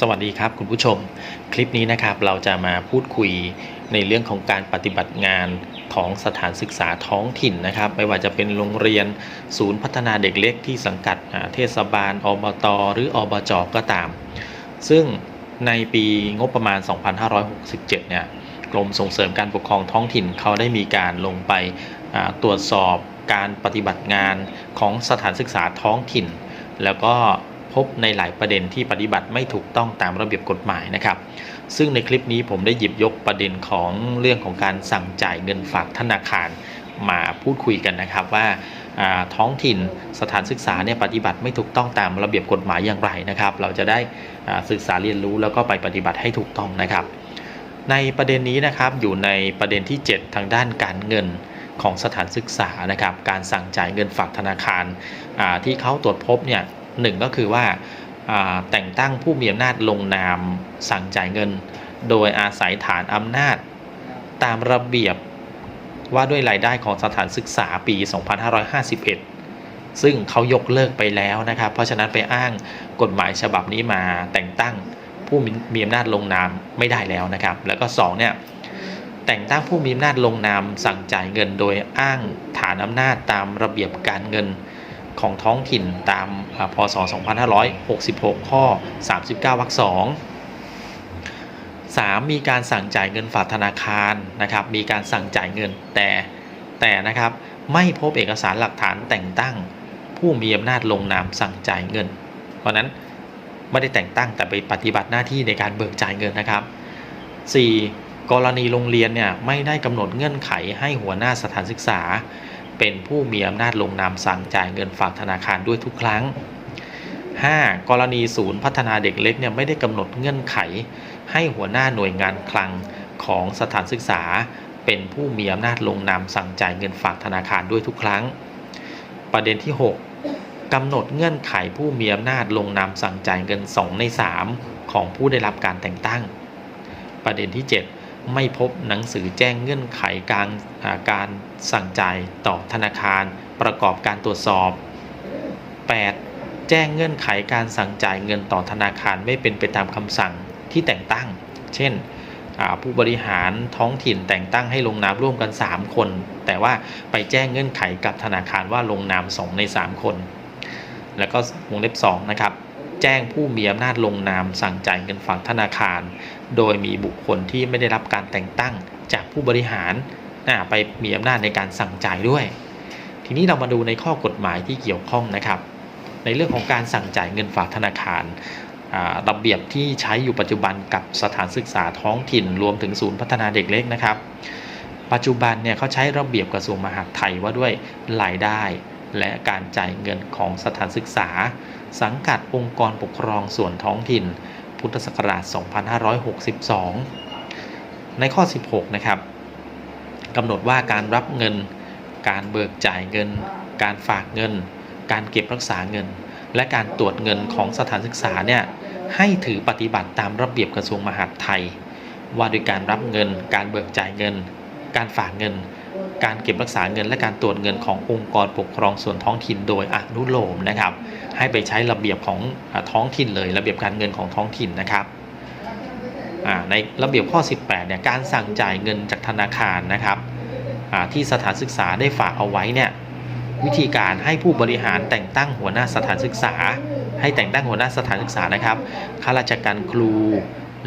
สวัสดีครับคุณผู้ชม คลิปนี้นะครับเราจะมาพูดคุยในเรื่องของการปฏิบัติงานของสถานศึกษาท้องถิ่นนะครับ ไม่ว่าจะเป็นโรงเรียนศูนย์พัฒนาเด็กเล็กที่สังกัดเทศบาลอบตหรืออบจก็ตาม ซึ่งในปีงบประมาณ 2567 เนี่ยกรมส่งเสริมการปกครองท้องถิ่นเขาได้มีการลงไปตรวจสอบการปฏิบัติงานของสถานศึกษาท้องถิ่น แล้วก็ พบในหลายประเด็นที่ปฏิบัติไม่ถูกต้องตามระเบียบกฎหมายนะครับ ซึ่งในคลิปนี้ผมได้หยิบยกประเด็นของเรื่องของการสั่งจ่ายเงินฝากธนาคารมาพูดคุยกันนะครับว่าท้องถิ่นสถานศึกษาเนี่ยปฏิบัติไม่ถูกต้องตามระเบียบกฎหมายอย่างไรนะครับ เราจะได้ศึกษาเรียนรู้แล้วก็ไปปฏิบัติให้ถูกต้องนะครับ ในประเด็นนี้นะครับอยู่ในประเด็นที่ 7 ทางด้านการเงินของสถานศึกษานะครับ การสั่งจ่ายเงินฝากธนาคารที่เขาตรวจพบเนี่ย หนึ่งก็คือว่าแต่งตั้งผู้มีอำนาจลงนามสั่งจ่ายเงิน โดยอาศัยฐานอำนาจ ตามระเบียบว่าด้วยรายได้ของสถานศึกษาปี 2551 ซึ่งเขายกเลิกไปแล้วนะครับ เพราะฉะนั้นไปอ้างกฎหมายฉบับนี้มาแต่งตั้งผู้มีมีอำนาจลงนามไม่ได้แล้วนะครับ แล้วก็2เนี่ยแต่งตั้งผู้มีอำนาจลงนามสั่งจ่ายเงินโดยอ้างฐานอำนาจตามระเบียบการเงิน ของท้องถิ่นตามอ่าพศ 2566 ข้อ 39 วรรคสอง 3. มีการสั่งจ่ายเงินฝากธนาคารนะครับ มีการสั่งจ่ายเงินแต่แต่นะครับไม่พบเอกสารหลักฐานแต่งตั้ง ผู้มีอำนาจลงนามสั่งจ่ายเงิน เพราะนั้นไม่ได้แต่งตั้งแต่ไปปฏิบัติหน้าที่ในการเบิกจ่ายเงินนะครับ 4. กรณีโรงเรียนเนี่ยไม่ได้กำหนดเงื่อนไขให้หัวหน้าสถานศึกษา เป็นผู้มีอำนาจลงนามสั่งจ่ายเงินฝากธนาคารด้วยทุกครั้ง 5. กรณีศูนย์พัฒนาเด็กเล็กเนี่ยไม่ได้กำหนดเงื่อนไข ให้หัวหน้าหน่วยงานคลังของสถานศึกษา เป็นผู้มีอำนาจลงนามสั่งจ่ายเงินฝากธนาคารด้วยทุกครั้ง ประเด็นที่ 6กำหนดเงื่อนไขผู้มีอำนาจลงนามสั่งจ่ายเงิน 2 ใน 3 ของผู้ได้รับการแต่งตั้ง ประเด็นที่ 7 ไม่พบหนังสือแจ้งเงื่อนไขการการสั่งจ่ายต่อธนาคารประกอบการตรวจสอบ 8. แจ้งเงื่อนไขการสั่งจ่ายเงินต่อธนาคารไม่เป็นไปตามคำสั่งที่แต่งตั้ง เช่นผู้บริหารท้องถิ่นแต่งตั้งให้ลงนามร่วมกัน 3 คน แต่ว่าไปแจ้งเงื่อนไขกับธนาคารว่าลงนาม2ใน 3 คน แล้วก็วงเล็บ2นะครับ แจ้งผู้มีอำนาจลงนามสั่งจ่ายเงินฝากธนาคาร โดยมีบุคคลที่ไม่ได้รับการแต่งตั้งจากผู้บริหารไปมีอำนาจในการสั่งจ่ายด้วย ทีนี้เรามาดูในข้อกฎหมายที่เกี่ยวข้องนะครับ ในเรื่องของการสั่งจ่ายเงินฝากธนาคารระเบียบที่ใช้อยู่ปัจจุบันกับสถานศึกษาท้องถิ่นรวมถึงศูนย์พัฒนาเด็กเล็กนะครับ ปัจจุบันเนี่ยเขาใช้ระเบียบกระทรวงมหาดไทยว่าด้วยรายได้ และการจ่ายเงินของสถานศึกษา สังกัดองค์กรปกครองส่วนท้องถิ่น พุทธศักราช 2562 ในข้อ 16 นะครับกำหนดว่าการรับเงิน การเบิกจ่ายเงิน การฝากเงิน การเก็บรักษาเงิน และการตรวจเงินของสถานศึกษาเนี่ยให้ถือปฏิบัติตามระเบียบกระทรวงมหาดไทย ว่าโดยการรับเงิน การเบิกจ่ายเงิน การฝากเงิน การเก็บรักษาเงินและการตรวจเงินขององค์กรปกครองส่วนท้องถิ่นโดยอนุโลมนะครับ ให้ไปใช้ระเบียบของอท้องถิ่นเลย ระเบียบการเงินของท้องถิ่นนะครับในระเบียบข้อ 18เนี่ยการสั่งจ่ายเงินจากธนาคารนะครับที่สถานศึกษาได้ฝากเอาไว้เนี่ยวิธีการให้ผู้บริหารแต่งตั้งหัวหน้าสถานศึกษา ให้แต่งตั้งหัวหน้าสถานศึกษานะครับข้าราชการครู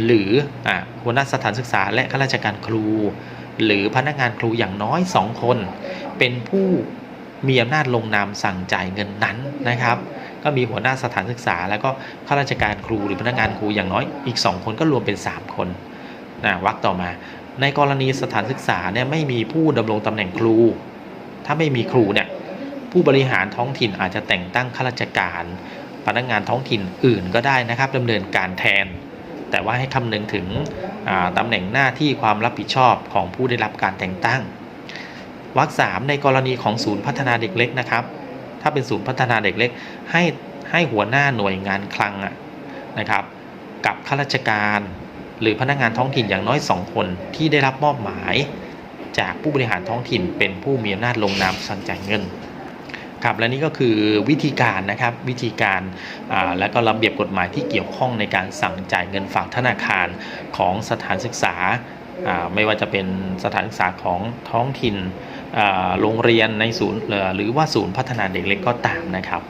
หรืออหัวหน้าสถานศึกษาและข้าราชการครู หรือพนักงานครูอย่างน้อย 2 คน เป็นผู้มีอำนาจลงนามสั่งจ่ายเงินนั้นนะครับ ก็มีหัวหน้าสถานศึกษา แล้วก็ข้าราชการครูหรือพนักงานครูอย่างน้อยอีก 2 คนก็รวมเป็น 3 คนนะวักต่อมา ในกรณีสถานศึกษาเนี่ยไม่มีผู้ดำรงตำแหน่งครู ถ้าไม่มีครูเนี่ยผู้บริหารท้องถิ่นอาจจะแต่งตั้งข้าราชการ พนักงานท้องถิ่นอื่นก็ได้นะครับดำเนินการแทน แต่ว่าให้คำนึงถึงตำแหน่งหน้าที่ความรับผิดชอบของผู้ได้รับการแต่งตั้งวรรคสามในกรณีของศูนย์พัฒนาเด็กเล็กนะครับ ถ้าเป็นศูนย์พัฒนาเด็กเล็ก ให้ให้หัวหน้าหน่วยงานคลังนะครับ กับข้าราชการหรือพนักงานท้องถิ่นอย่างน้อย 2 คนที่ได้รับมอบหมาย จากผู้บริหารท้องถิ่นเป็นผู้มีอำนาจลงนามสั่งจ่ายเงิน ครับและนี่ก็คือวิธีการนะครับวิธีการและก็ระเบียบกฎหมายที่เกี่ยวข้องในการสั่งจ่ายเงินฝากธนาคารของสถานศึกษา ไม่ว่าจะเป็นสถานศึกษาของท้องถิ่นโรงเรียนในศูนย์เอ่อหรือว่าศูนย์พัฒนาเด็กเล็กก็ตามนะครับ